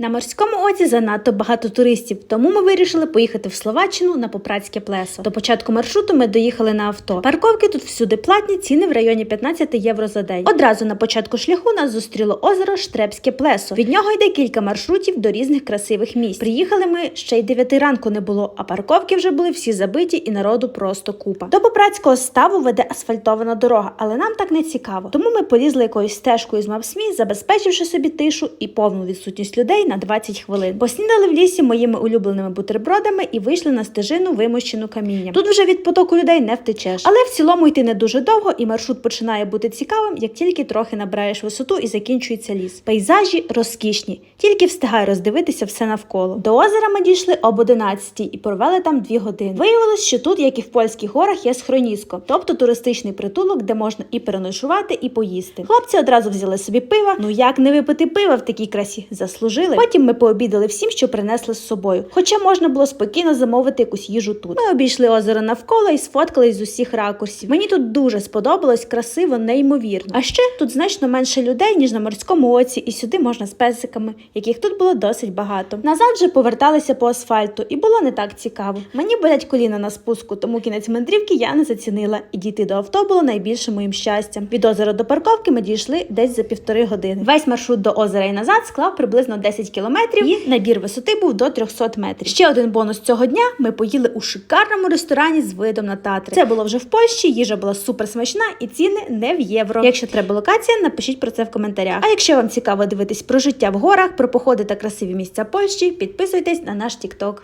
На морському оці занадто багато туристів, тому ми вирішили поїхати в Словаччину на Попрадське плесо. До початку маршруту ми доїхали на авто. Парковки тут всюди платні, ціни в районі 15 євро за день. Одразу на початку шляху нас зустріло озеро Штребське плесо. Від нього йде кілька маршрутів до різних красивих місць. Приїхали ми ще й 9 ранку не було, а парковки вже були всі забиті і народу просто купа. До Попрадського ставу веде асфальтована дорога, але нам так не цікаво. Тому ми полізли якоюсь стежкою з Мапсмі, забезпечивши собі тишу і повну відсутність людей на 20 хвилин. Поснідали в лісі моїми улюбленими бутербродами і вийшли на стежину, вимощену камінням. Тут вже від потоку людей не втечеш. Але в цілому йти не дуже довго, і маршрут починає бути цікавим, як тільки трохи набираєш висоту і закінчується ліс. Пейзажі розкішні, тільки встигай роздивитися все навколо. До озера ми дійшли об 11 і провели там 2 години. Виявилось, що тут, як і в польських горах, є схроніско, тобто туристичний притулок, де можна і переночувати, і поїсти. Хлопці одразу взяли собі пива. Ну як не випити пива в такій красі? Заслужили. Потім ми пообідали всім, що принесли з собою. Хоча можна було спокійно замовити якусь їжу тут. Ми обійшли озеро навколо і сфоткались з усіх ракурсів. Мені тут дуже сподобалось, красиво, неймовірно. А ще тут значно менше людей, ніж на морському оці, і сюди можна з песиками, яких тут було досить багато. Назад же поверталися по асфальту, і було не так цікаво. Мені болять коліна на спуску, тому кінець мандрівки я не зацінила, і дійти до авто було найбільшим моїм щастям. Від озера до парковки ми дійшли десь за півтори години. Весь маршрут до озера і назад склав приблизно 10 кілометрів, і набір висоти був до 300 метрів. Ще один бонус цього дня: ми поїли у шикарному ресторані з видом на Татри. Це було вже в Польщі. Їжа була супер смачна і ціни не в євро. Якщо треба локація, напишіть про це в коментарях. А якщо вам цікаво дивитись про життя в горах, про походи та красиві місця Польщі, підписуйтесь на наш TikTok.